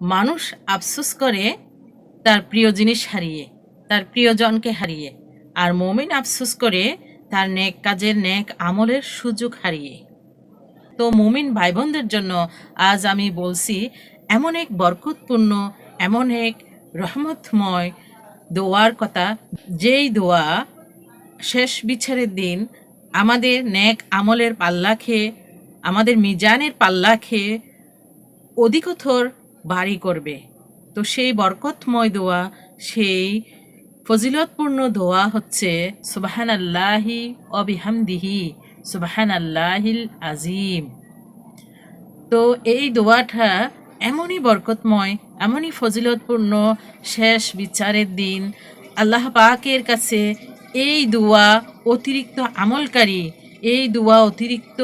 মানুষ আফসোস করে তার প্রিয় জিনিস হারিয়ে, তার প্রিয়জনকে হারিয়ে, আর মমিন আফসোস করে তার নেক কাজের, নেক আমলের সুযোগ হারিয়ে। তো মুমিন ভাই বোনদের জন্য আজ আমি বলছি, এমন এক বরকতপূর্ণ, এমন এক রহমতময় দোয়ার কথা, যেই দোয়া শেষ বিচারের দিন আমাদের নেক আমলের পাল্লা খেয়ে, আমাদের মিজানের পাল্লা খেয়ে অধিকথর বাড়ি করবে। তো সেই বরকতময় দোয়া, সেই ফজিলতপূর্ণ দোয়া হচ্ছে সুবাহান আল্লাহি অবিহামদিহি সুবাহান আল্লাহিল আজিম তো এই দোয়াটা এমনই বরকতময়, এমনই ফজিলতপূর্ণ, শেষ বিচারের দিন। আল্লাহ পাকের কাছে এই দোয়া অতিরিক্ত আমলকারী, এই দোয়া অতিরিক্ত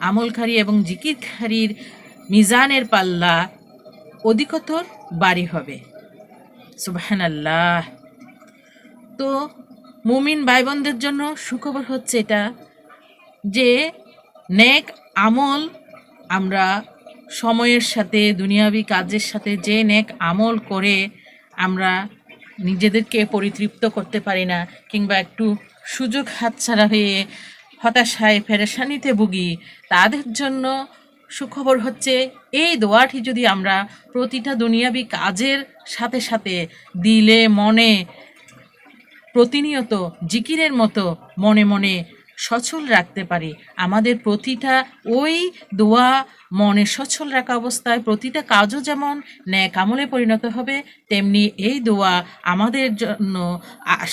আমলকারী এবং জিকিরকারীর মিজানের পাল্লা অধিকতর বাড়ি হবে। সুবাহান আল্লাহ তো মুমিন ভাই বোনদের জন্য সুখবর হচ্ছে এটা যে, নেক আমল আমরা সময়ের সাথে, দুনিয়াবি কাজের সাথে যে নেক আমল করে আমরা নিজেদেরকে পরিতৃপ্ত করতে পারি না, কিংবা একটু সুযোগ হাতছাড়া হয়ে হতাশায়, ফেরেশানিতে ভুগি, তাদের জন্য সুখবর হচ্ছে, এই দোয়াটি যদি আমরা প্রতিটা দুনিয়াবি কাজের সাথে সাথে দিলে মনে, প্রতিনিয়ত জিকিরের মতো মনে মনে সচল রাখতে পারি। আমাদের প্রতিটা ওই দোয়া মনে সচল রাখা অবস্থায়, প্রতিটা কাজও যেমন ন্যাক আমলে পরিণত হবে, তেমনি এই দোয়া আমাদের জন্য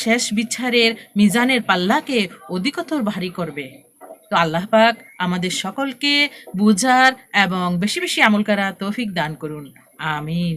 শেষ বিচারের মিজানের পাল্লাকে অধিকতর ভারী করবে। তো আল্লাহ পাক আমাদের সকলকে বুঝার এবং বেশি বেশি আমল করা তৌফিক দান করুন। আমিন।